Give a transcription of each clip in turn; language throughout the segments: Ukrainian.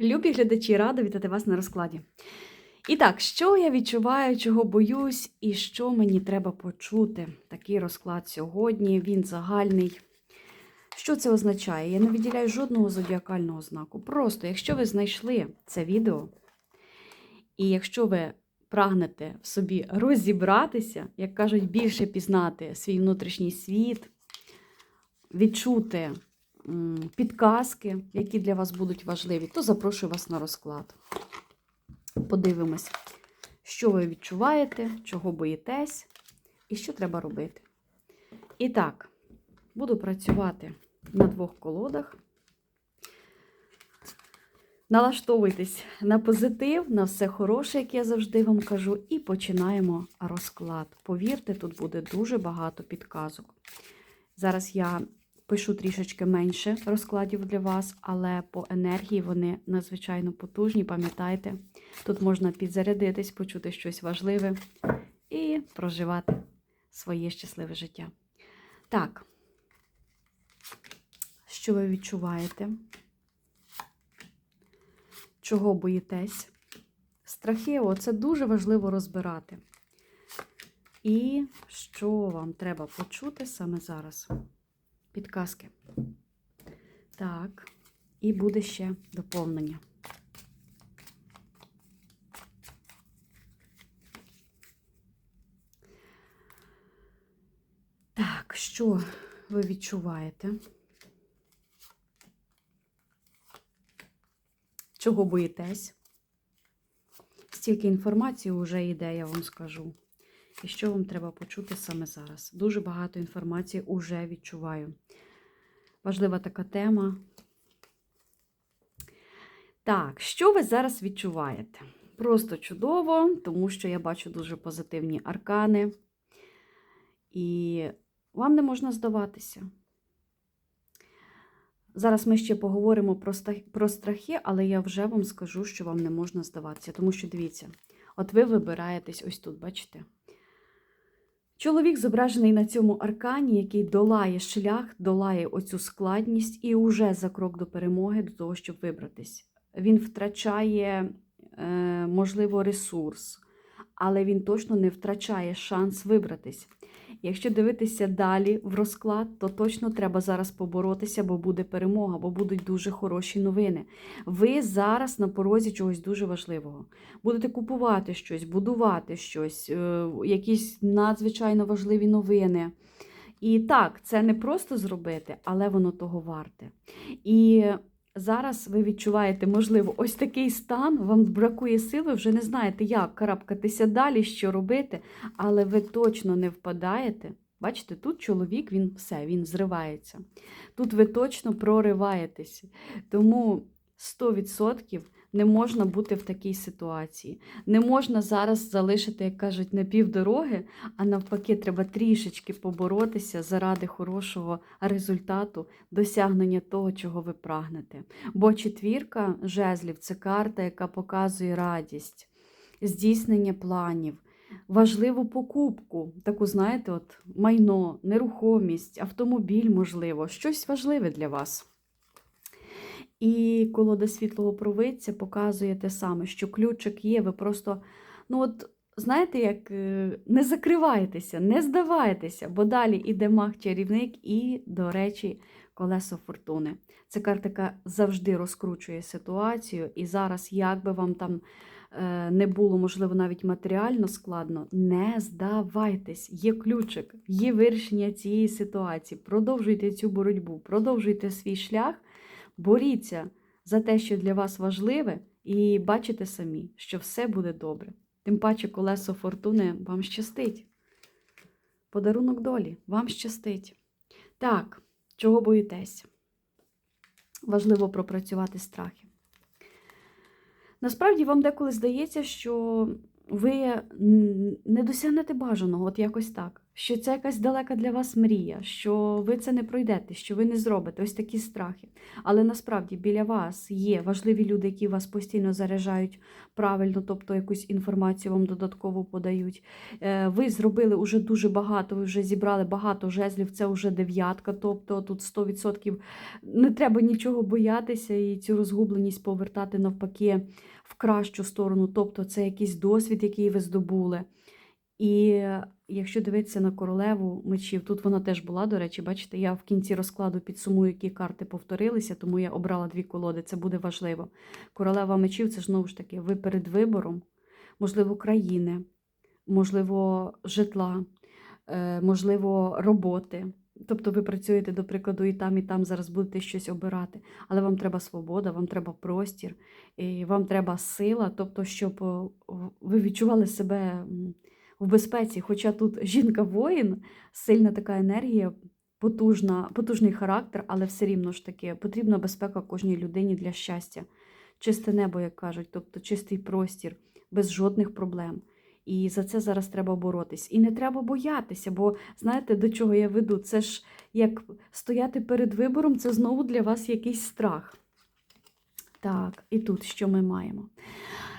Любі глядачі, рада вітати вас на розкладі. І так, що я відчуваю, чого боюсь, і що мені треба почути? Такий розклад сьогодні, він загальний. Що це означає? Я не виділяю жодного зодіакального знаку. Просто, якщо ви знайшли це відео, і якщо ви прагнете в собі розібратися, як кажуть, більше пізнати свій внутрішній світ, відчути підказки, які для вас будуть важливі, то запрошую вас на розклад. Подивимось, що ви відчуваєте, чого боїтесь і що треба робити. І так, буду працювати на двох колодах. Налаштовуйтесь на позитив, на все хороше, як я завжди вам кажу, і починаємо розклад. Повірте, тут буде дуже багато підказок. Зараз я пишу трішечки менше розкладів для вас, але по енергії вони надзвичайно потужні. Пам'ятайте, тут можна підзарядитись, почути щось важливе і проживати своє щасливе життя. Так, що ви відчуваєте? Чого боїтесь? Страхи, це дуже важливо розбирати. І що вам треба почути саме зараз? Підказки. Так, і буде ще доповнення. Так, що ви відчуваєте? Чого боїтесь? Стільки інформації вже йде, я вам скажу. І що вам треба почути саме зараз? Дуже багато інформації вже відчуваю. Важлива така тема. Так, що ви зараз відчуваєте? Просто чудово, тому що я бачу дуже позитивні аркани. І вам не можна здаватися. Зараз ми ще поговоримо про страхи, але я вже вам скажу, що вам не можна здаватися. Тому що дивіться, от ви вибираєтесь ось тут, бачите? Чоловік зображений на цьому аркані, який долає шлях, долає оцю складність і уже за крок до перемоги, до того, щоб вибратись. Він втрачає, е, можливо, ресурс, але він точно не втрачає шанс вибратись. Якщо дивитися далі в розклад, то точно треба зараз поборотися, бо буде перемога, бо будуть дуже хороші новини. Ви зараз на порозі чогось дуже важливого. Будете купувати щось, будувати щось, е, якісь надзвичайно важливі новини. І так, це не просто зробити, але воно того варте. І зараз ви відчуваєте, можливо, ось такий стан, вам бракує сил, ви вже не знаєте, як карабкатися далі, що робити, але ви точно не впадаєте. Бачите, тут чоловік, він все, він зривається. Тут ви точно прориваєтеся. Тому 100% не можна бути в такій ситуації. Не можна зараз залишити, як кажуть, на півдороги, а навпаки, треба трішечки поборотися заради хорошого результату, досягнення того, чого ви прагнете. Бо четвірка жезлів це карта, яка показує радість, здійснення планів. Важливу покупку, таку, знаєте, от майно, нерухомість, автомобіль, можливо, щось важливе для вас. І колода світлого провидця показує те саме, що ключик є, ви просто, ну от, знаєте, як е, не закривайтеся, не здавайтеся, бо далі іде маг-чарівник і, до речі, колесо фортуни. Це карта, яка завжди розкручує ситуацію, і зараз, як би вам там е, не було, можливо, навіть матеріально складно, не здавайтесь, є ключик, є вирішення цієї ситуації. Продовжуйте цю боротьбу, продовжуйте свій шлях. Боріться за те, що для вас важливе, і бачите самі, що все буде добре. Тим паче, колесо фортуни вам щастить. Подарунок долі вам щастить. Так, чого боїтесь? Важливо пропрацювати страхи. Насправді, вам деколи здається, що ви не досягнете бажаного, от якось так. Що це якась далека для вас мрія, що ви це не пройдете, що ви не зробите. Ось такі страхи. Але насправді біля вас є важливі люди, які вас постійно заряджають правильно, тобто якусь інформацію вам додатково подають. Е, Ви зробили вже дуже багато, ви вже зібрали багато жезлів, це вже дев'ятка, тобто тут 100% не треба нічого боятися і цю розгубленість повертати навпаки в кращу сторону. Тобто це якийсь досвід, який ви здобули. І якщо дивитися на королеву мечів, тут вона теж була, до речі, бачите, я в кінці розкладу підсумую, які карти повторилися, тому я обрала дві колоди, це буде важливо. Королева мечів це знову ж таки, ви перед вибором, можливо, країни, можливо, житла, е, можливо, роботи. Тобто ви працюєте, до прикладу, і там, і там зараз будете щось обирати. Але вам треба свобода, вам треба простір, і вам треба сила, тобто, щоб ви відчували себе в безпеці. Хоча тут жінка-воїн, сильна така енергія, потужна, потужний характер, але все рівно ж таки потрібна безпека кожній людині для щастя. Чисте небо, як кажуть, тобто чистий простір, без жодних проблем. І за це зараз треба боротись. І не треба боятися, бо знаєте, до чого я веду? Це ж як стояти перед вибором, це знову для вас якийсь страх. Так, і тут що ми маємо?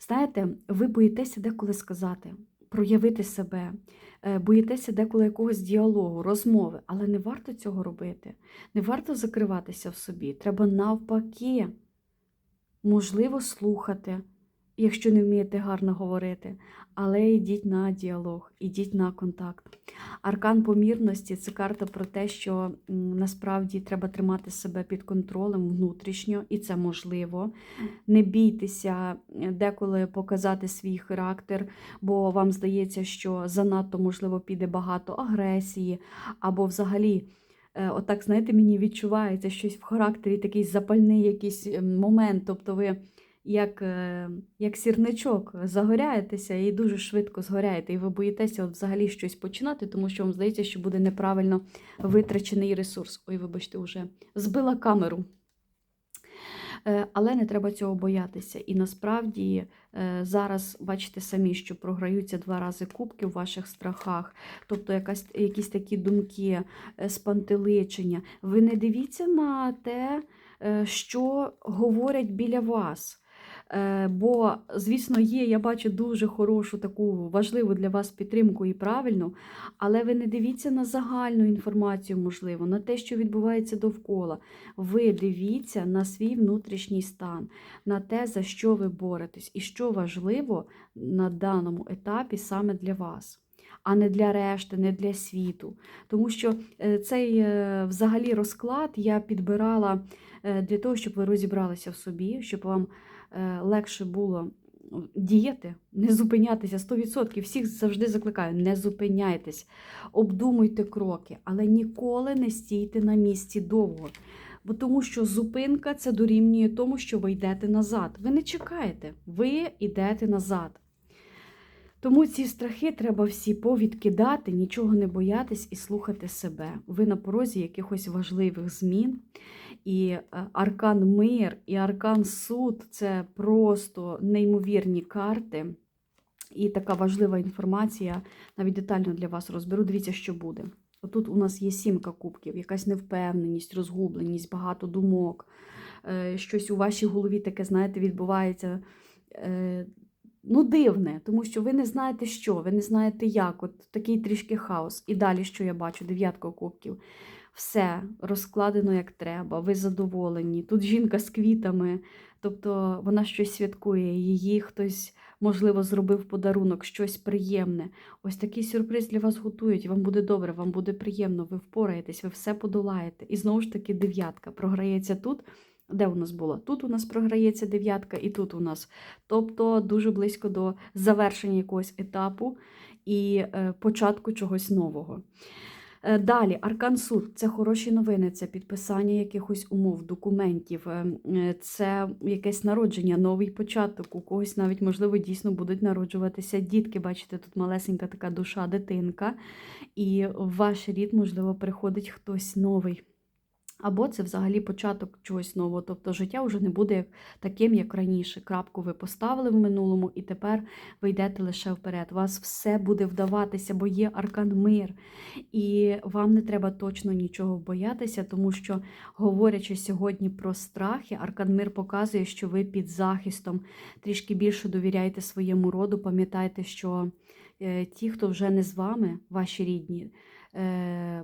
Знаєте, ви боїтеся деколи сказати, проявити себе, е, боїтеся деколи якогось діалогу, розмови, але не варто цього робити. Не варто закриватися в собі. Треба навпаки, можливо, слухати, якщо не вмієте гарно говорити, але йдіть на діалог, ідіть на контакт. Аркан помірності це карта про те, що насправді треба тримати себе під контролем внутрішньо, і це можливо. Не бійтеся е, деколи показати свій характер, бо вам здається, що занадто можливо піде багато агресії, або взагалі. е, Отак, знаєте, мені відчувається щось в характері, такий запальний якийсь момент. Тобто ви як, е, як сірничок загоряєтеся і дуже швидко згоряєте, і ви боїтеся от взагалі щось починати, тому що вам здається, що буде неправильно витрачений ресурс. Ой, вибачте, вже збила камеру. Е, Але не треба цього боятися. І насправді е, зараз бачите самі, що програються два рази кубки в ваших страхах, тобто якась, якісь такі думки, спантеличення. Ви не дивіться на те, що говорять біля вас. Е, Бо, звісно, є, я бачу дуже хорошу таку важливу для вас підтримку і правильну, але ви не дивіться на загальну інформацію, можливо, на те, що відбувається довкола. Ви дивіться на свій внутрішній стан, на те, за що ви боретесь, і що важливо на даному етапі саме для вас. А не для решти, не для світу. Тому що е, цей е, взагалі розклад я підбирала для того, щоб ви розібралися в собі, щоб вам легше було діяти, не зупинятися 100%. Всіх завжди закликаю, не зупиняйтесь, обдумуйте кроки, але ніколи не стійте на місці довго. Бо тому що зупинка це дорівнює тому, що ви йдете назад. Ви не чекаєте, ви йдете назад. Тому ці страхи треба всі повідкидати, нічого не боятись і слухати себе. Ви на порозі якихось важливих змін. І е, аркан мир, і аркан суд це просто неймовірні карти. І така важлива інформація, навіть детально для вас розберу. Дивіться, що буде. Отут у нас є сімка кубків, якась невпевненість, розгубленість, багато думок. Е, Щось у вашій голові таке, знаєте, відбувається. Ну, дивне, тому що ви не знаєте, що, ви не знаєте, як. От такий трішки хаос. І далі, що я бачу, дев'ятка кубків. Все розкладено як треба, ви задоволені. Тут жінка з квітами, тобто вона щось святкує, її хтось, можливо, зробив подарунок, щось приємне. Ось такий сюрприз для вас готують, вам буде добре, вам буде приємно, ви впораєтесь, ви все подолаєте. І знову ж таки, дев'ятка програється тут. Де у нас було? Тут у нас програється дев'ятка, і тут у нас. Тобто дуже близько до завершення якогось етапу і е, початку чогось нового. Е, Далі, Аркан Суд це хороші новини, це підписання якихось умов, документів, е, це якесь народження, новий початок. У когось навіть, можливо, дійсно будуть народжуватися дітки. Бачите, тут малесенька така душа, дитинка, і в ваш рід, можливо, приходить хтось новий. Або це взагалі початок чогось нового. Тобто життя вже не буде таким, як раніше. Крапку ви поставили в минулому, і тепер ви йдете лише вперед. Вас все буде вдаватися, бо є аркан мир. І вам не треба точно нічого боятися, тому що, говорячи сьогодні про страхи, аркан мир показує, що ви під захистом трішки більше довіряєте своєму роду. Пам'ятайте, що е, ті, хто вже не з вами, ваші рідні,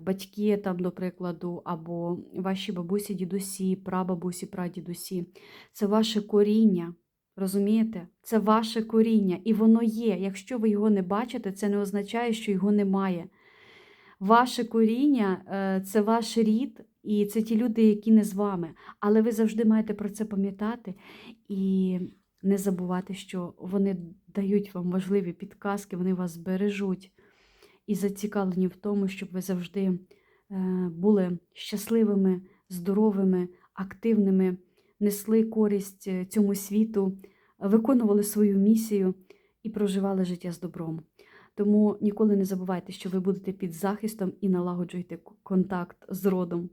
батьки, там, до прикладу, або ваші бабусі, дідусі, прабабусі, прадідусі, це ваше коріння. Розумієте? Це ваше коріння, і воно є. Якщо ви його не бачите, це не означає, що його немає. Ваше коріння е, це ваш рід, і це ті люди, які не з вами. Але ви завжди маєте про це пам'ятати і не забувати, що вони дають вам важливі підказки, вони вас бережуть і зацікавлені в тому, щоб ви завжди е, були щасливими, здоровими, активними, несли користь е, цьому світу, виконували свою місію і проживали життя з добром. Тому ніколи не забувайте, що ви будете під захистом і налагоджуйте контакт з родом.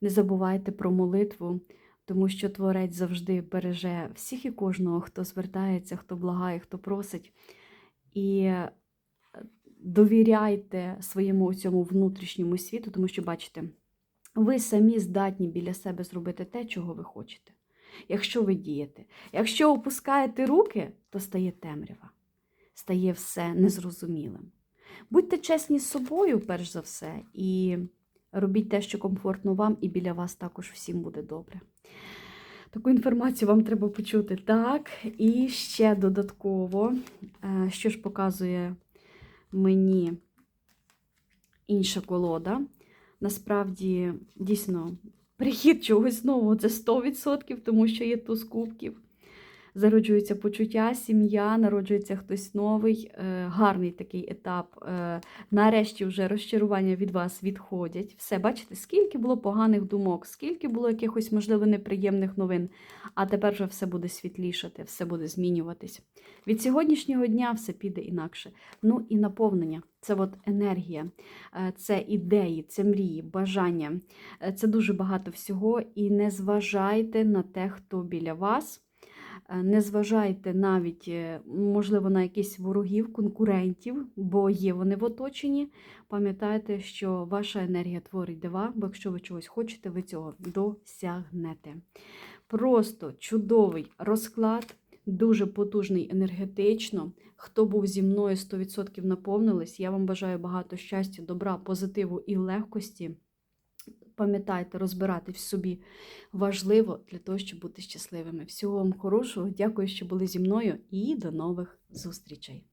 Не забувайте про молитву, тому що Творець завжди береже всіх і кожного, хто звертається, хто благає, хто просить. І довіряйте своєму цьому внутрішньому світу, тому що бачите, ви самі здатні біля себе зробити те, чого ви хочете. Якщо ви дієте. Якщо опускаєте руки, то стає темрява, стає все незрозумілим. Будьте чесні з собою, перш за все, і робіть те, що комфортно вам, і біля вас також всім буде добре. Таку інформацію вам треба почути. Так, і ще додатково, е, що ж показує мені інша колода. Насправді, дійсно, прихід чогось нового це 100%, тому що є туз кубків. Зароджується почуття, сім'я, народжується хтось новий, е, гарний такий етап. Е, нарешті вже розчарування від вас відходять. Все, бачите, скільки було поганих думок, скільки було якихось, можливо, неприємних новин. А тепер вже все буде світлішати, все буде змінюватись. Від сьогоднішнього дня все піде інакше. Ну і наповнення це от енергія, е, це ідеї, це мрії, бажання. Це дуже багато всього. І не зважайте на те, хто біля вас. Е, Не зважайте навіть, е, можливо, на якісь ворогів, конкурентів, бо є вони в оточенні. Пам'ятайте, що ваша енергія творить дива, бо якщо ви чогось хочете, ви цього досягнете. Просто чудовий розклад, дуже потужний енергетично. Хто був зі мною 100% наповнились, я вам бажаю багато щастя, добра, позитиву і легкості. Пам'ятайте, розбирати в собі важливо для того, щоб бути щасливими. Всього вам хорошого, дякую, що були зі мною, і до нових зустрічей!